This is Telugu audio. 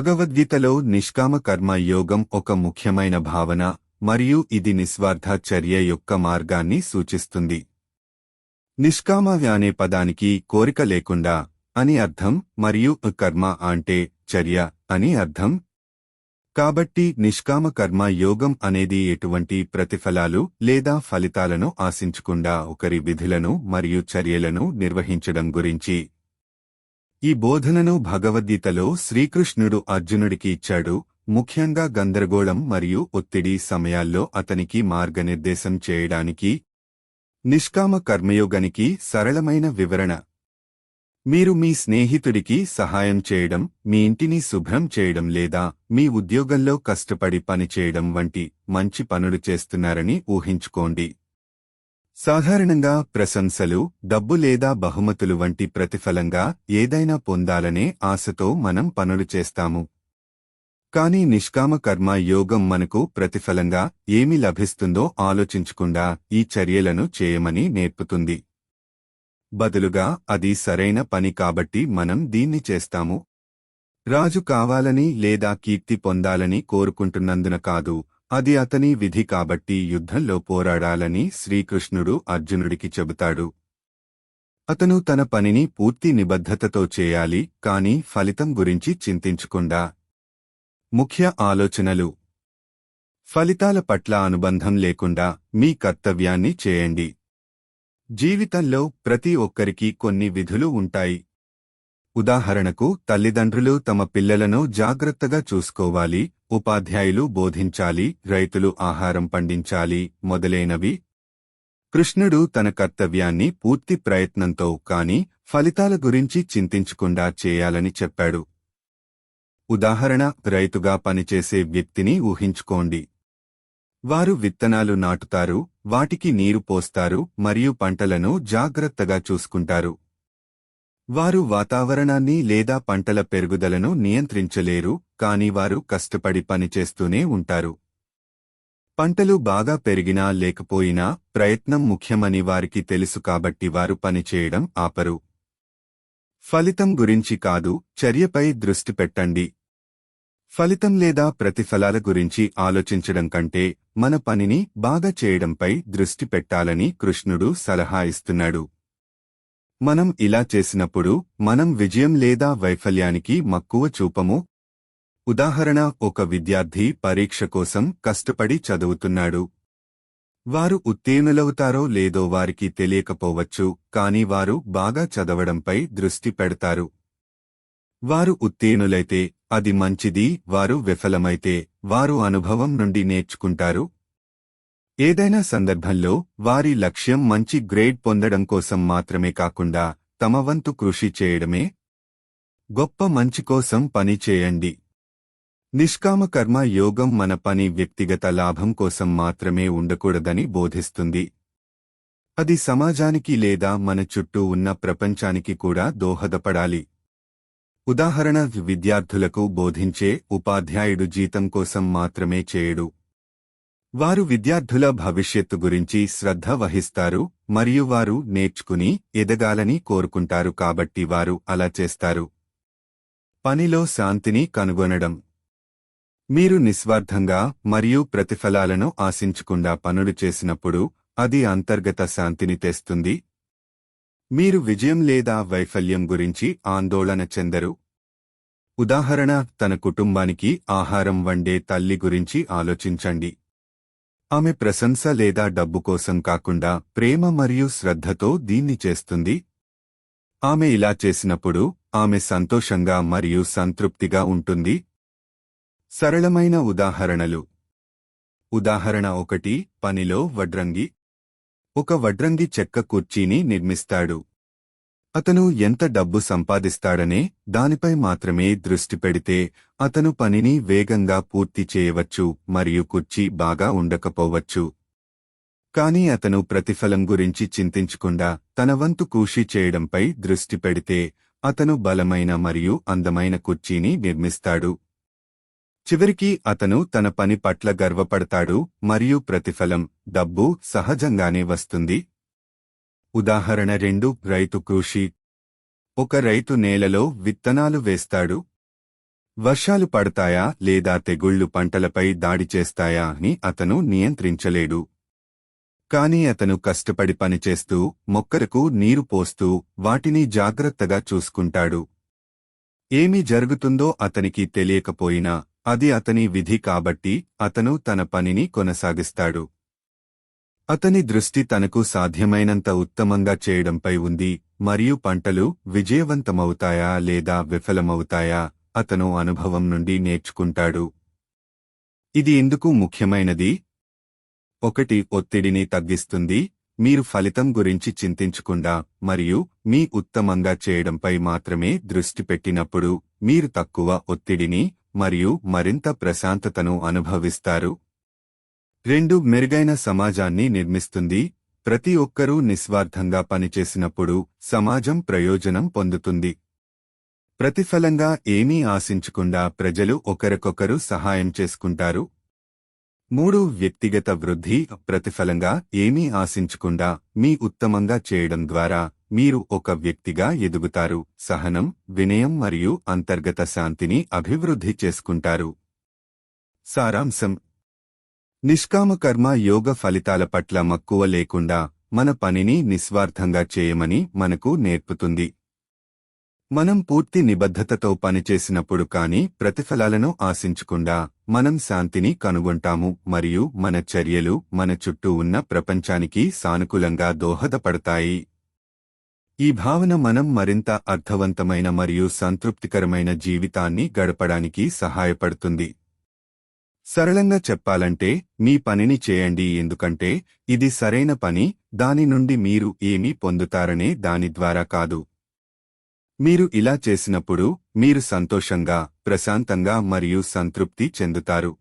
భగవద్గీతలో నిష్కామ కర్మ యోగం ఒక ముఖ్యమైన భావన మరియు ఇది నిస్వార్థ చర్య యొక్క మార్గాన్ని సూచిస్తుంది. నిష్కామ అనే పదానికి కోరిక లేకుండా అని అర్థం మరియు కర్మ అంటే చర్య అని అర్థం. కాబట్టి నిష్కామ కర్మ యోగం అనేది ఎటువంటి ప్రతిఫలాలు లేదా ఫలితాలను ఆశించకుండా ఒకరి విధులను మరియు చర్యలను నిర్వహించడం గురించి ఈ బోధనను భగవద్గీతలో శ్రీకృష్ణుడు అర్జునుడికి ఇచ్చాడు. ముఖ్యంగా గందరగోళం మరియు ఒత్తిడి సమయాల్లో అతనికి మార్గనిర్దేశం చేయడానికి నిష్కామ కర్మయోగానికి సరళమైన వివరణ. మీరు మీ స్నేహితుడికి సహాయం చేయడం మీ ఇంటిని శుభ్రం చేయడం లేదా మీ ఉద్యోగంలో కష్టపడి పనిచేయడం వంటి మంచి పనులు చేస్తున్నారని ఊహించుకోండి. సాధారణంగా ప్రశంసలు డబ్బు లేదా బహుమతులు వంటి ప్రతిఫలంగా ఏదైనా పొందాలనే ఆశతో మనం పనులు చేస్తాము. కానీ నిష్కామ కర్మ యోగం మనకు ప్రతిఫలంగా ఏమి లభిస్తుందో ఆలోచించకుండా ఈ చర్యలను చేయమని నేర్పుతుంది. బదులుగా అది సరైన పని కాబట్టి మనం దీన్ని చేస్తాము. రాజు కావాలని లేదా కీర్తి పొందాలని కోరుకుంటున్నందున కాదు అది అతని విధి కాబట్టి యుద్ధంలో పోరాడాలని శ్రీకృష్ణుడు అర్జునుడికి చెబుతాడు. అతను తన పనిని పూర్తి నిబద్ధతతో చేయాలి కాని ఫలితం గురించి చింతించకుండా. ముఖ్య ఆలోచనలు. ఫలితాల పట్ల అనుబంధం లేకుండా మీ కర్తవ్యాన్ని చేయండి. జీవితంలో ప్రతి ఒక్కరికి కొన్ని విధులు ఉంటాయి. ఉదాహరణకు తల్లిదండ్రులు తమ పిల్లలను జాగ్రత్తగా చూసుకోవాలి ఉపాధ్యాయులు బోధించాలి రైతులు ఆహారం పండించాలి మొదలైనవి. కృష్ణుడు తన కర్తవ్యాన్ని పూర్తి ప్రయత్నంతో కాని ఫలితాల గురించి చింతించకుండా చేయాలని చెప్పాడు. ఉదాహరణ రైతుగా పనిచేసే వ్యక్తిని ఊహించుకోండి. వారు విత్తనాలు నాటుతారు వాటికి నీరు పోస్తారు మరియు పంటలను జాగ్రత్తగా చూసుకుంటారు. వారు వాతావరణాన్ని లేదా పంటల పెరుగుదలను నియంత్రించలేరు కాని వారు కష్టపడి పనిచేస్తూనే ఉంటారు. పంటలు బాగా పెరిగినా లేకపోయినా ప్రయత్నం ముఖ్యమని వారికి తెలుసు కాబట్టి వారు పనిచేయడం ఆపరు. ఫలితం గురించి కాదు చర్యపై దృష్టి పెట్టండి. ఫలితం లేదా ప్రతిఫలాల గురించి ఆలోచించడం కంటే మన పనిని బాగా చేయడంపై దృష్టి పెట్టాలని కృష్ణుడు సలహా ఇస్తున్నాడు. మనం ఇలా చేసినప్పుడు మనం విజయం లేదా వైఫల్యానికి మక్కువ చూపము? ఉదాహరణ ఒక విద్యార్థి పరీక్ష కోసం కష్టపడి చదువుతున్నాడు. వారు ఉత్తీర్ణులవుతారో లేదో వారికి తెలియకపోవచ్చు కాని వారు బాగా చదవడంపై దృష్టి పెడతారు. వారు ఉత్తీర్ణులైతే అది మంచిది వారు విఫలమైతే వారు అనుభవం నుండి నేర్చుకుంటారు. ఏదైనా సందర్భంలో వారి లక్ష్యం మంచి గ్రేడ్ పొందడం కోసం మాత్రమే కాకుండా తమ వంతు కృషి చేయడమే. గొప్ప మంచి కోసం పని చేయండి. నిష్కామ కర్మ యోగం మన పని వ్యక్తిగత లాభం కోసం మాత్రమే ఉండకూడదని బోధిస్తుంది. అది సమాజానికి లేదా మన చుట్టూ ఉన్న ప్రపంచానికి కూడా దోహదపడాలి. ఉదాహరణ విద్యార్థులకు బోధించే ఉపాధ్యాయుడు జీతం కోసం మాత్రమే చేయడు. వారు విద్యార్థుల భవిష్యత్తు గురించి శ్రద్ధ వహిస్తారు మరియు వారు నేర్చుకుని ఎదగాలని కోరుకుంటారు కాబట్టి వారు అలా చేస్తారు. పనిలో శాంతిని కనుగొనడం. మీరు నిస్వార్థంగా మరియు ప్రతిఫలాలను ఆశించకుండా పనులు చేసినప్పుడు అది అంతర్గత శాంతిని తెస్తుంది. మీరు విజయం లేదా వైఫల్యం గురించి ఆందోళన చెందరు. ఉదాహరణ తన కుటుంబానికి ఆహారం వండే తల్లి గురించి ఆలోచించండి. ఆమె ప్రశంస లేదా డబ్బు కోసం కాకుండా ప్రేమ మరియు శ్రద్ధతో దీన్ని చేస్తుంది. ఆమె ఇలా చేసినప్పుడు ఆమె సంతోషంగా మరియు సంతృప్తిగా ఉంటుంది. సరళమైన ఉదాహరణలు. ఉదాహరణ ఒకటి పనిలో వడ్రంగి. ఒక వడ్రంగి చెక్క కుర్చీని నిర్మిస్తాడు. అతను ఎంత డబ్బు సంపాదిస్తాడనే దానిపై మాత్రమే దృష్టి పెడితే అతను పనిని వేగంగా పూర్తి చేయవచ్చు మరియు కుర్చీ బాగా ఉండకపోవచ్చు. కాని అతను ప్రతిఫలం గురించి చింతించకుండా తన వంతు కృషి చేయడంపై దృష్టి పెడితే అతను బలమైన మరియు అందమైన కుర్చీని నిర్మిస్తాడు. చివరికి అతను తన పని పట్ల గర్వపడతాడు మరియు ప్రతిఫలం డబ్బు సహజంగానే వస్తుంది. ఉదాహరణ రెండు రైతు కృషి. ఒక రైతు నేలలో విత్తనాలు వేస్తాడు. వర్షాలు పడతాయా లేదా తెగుళ్ళు పంటలపై దాడి చేస్తాయా అని అతను నియంత్రించలేడు. కాని అతను కష్టపడి పనిచేస్తూ మొక్కలకు నీరు పోస్తూ వాటిని జాగ్రత్తగా చూసుకుంటాడు. ఏమి జరుగుతుందో అతనికి తెలియకపోయినా అది అతని విధి కాబట్టి అతను తన పనిని కొనసాగిస్తాడు. అతని దృష్టి తనకు సాధ్యమైనంత ఉత్తమంగా చేయడంపై ఉంది మరియు పంటలు విజయవంతమవుతాయా లేదా విఫలమవుతాయా అతను అనుభవం నుండి నేర్చుకుంటాడు. ఇది ఎందుకు ముఖ్యమైనది? ఒకటి ఒత్తిడిని తగ్గిస్తుంది మీరు ఫలితం గురించి చింతించకుండా మరియు మీ ఉత్తమంగా చేయడంపై మాత్రమే దృష్టి పెట్టినప్పుడు మీరు తక్కువ ఒత్తిడిని మరియు మరింత ప్రశాంతతను అనుభవిస్తారు. రెండు మెరుగైన సమాజాన్ని నిర్మిస్తుంది. ప్రతి ఒక్కరూ నిస్వార్థంగా పనిచేసినప్పుడు సమాజం ప్రయోజనం పొందుతుంది. ప్రతిఫలంగా ఏమీ ఆశించకుండా ప్రజలు ఒకరికొకరు సహాయం చేసుకుంటారు. మూడు వ్యక్తిగత వృద్ధి ప్రతిఫలంగా ఏమీ ఆశించకుండా మీ ఉత్తమంగా చేయడం ద్వారా మీరు ఒక వ్యక్తిగా ఎదుగుతారు. సహనం వినయం మరియు అంతర్గత శాంతిని అభివృద్ధి చేసుకుంటారు. సారాంశం నిష్కామ కర్మ యోగ ఫలితాల పట్ల మక్కువ లేకుండా మన పనిని నిస్వార్థంగా చేయమని మనకు నేర్పుతుంది. మనం పూర్తి నిబద్ధతతో పనిచేసినప్పుడు కాని ప్రతిఫలాలను ఆశించకుండా మనం శాంతిని కనుగొంటాము మరియు మన చర్యలు మన చుట్టూ ఉన్న ప్రపంచానికి సానుకూలంగా దోహదపడతాయి. ఈ భావన మనం మరింత అర్థవంతమైన మరియు సంతృప్తికరమైన జీవితాన్ని గడపడానికి సహాయపడుతుంది. సరళంగా చెప్పాలంటే మీ పనిని చేయండి ఎందుకంటే ఇది సరైన పని దాని నుండి మీరు ఏమీ పొందుతారనే దాని ద్వారా కాదు. మీరు ఇలా చేసినప్పుడు మీరు సంతోషంగా ప్రశాంతంగా మరియు సంతృప్తి చెందుతారు.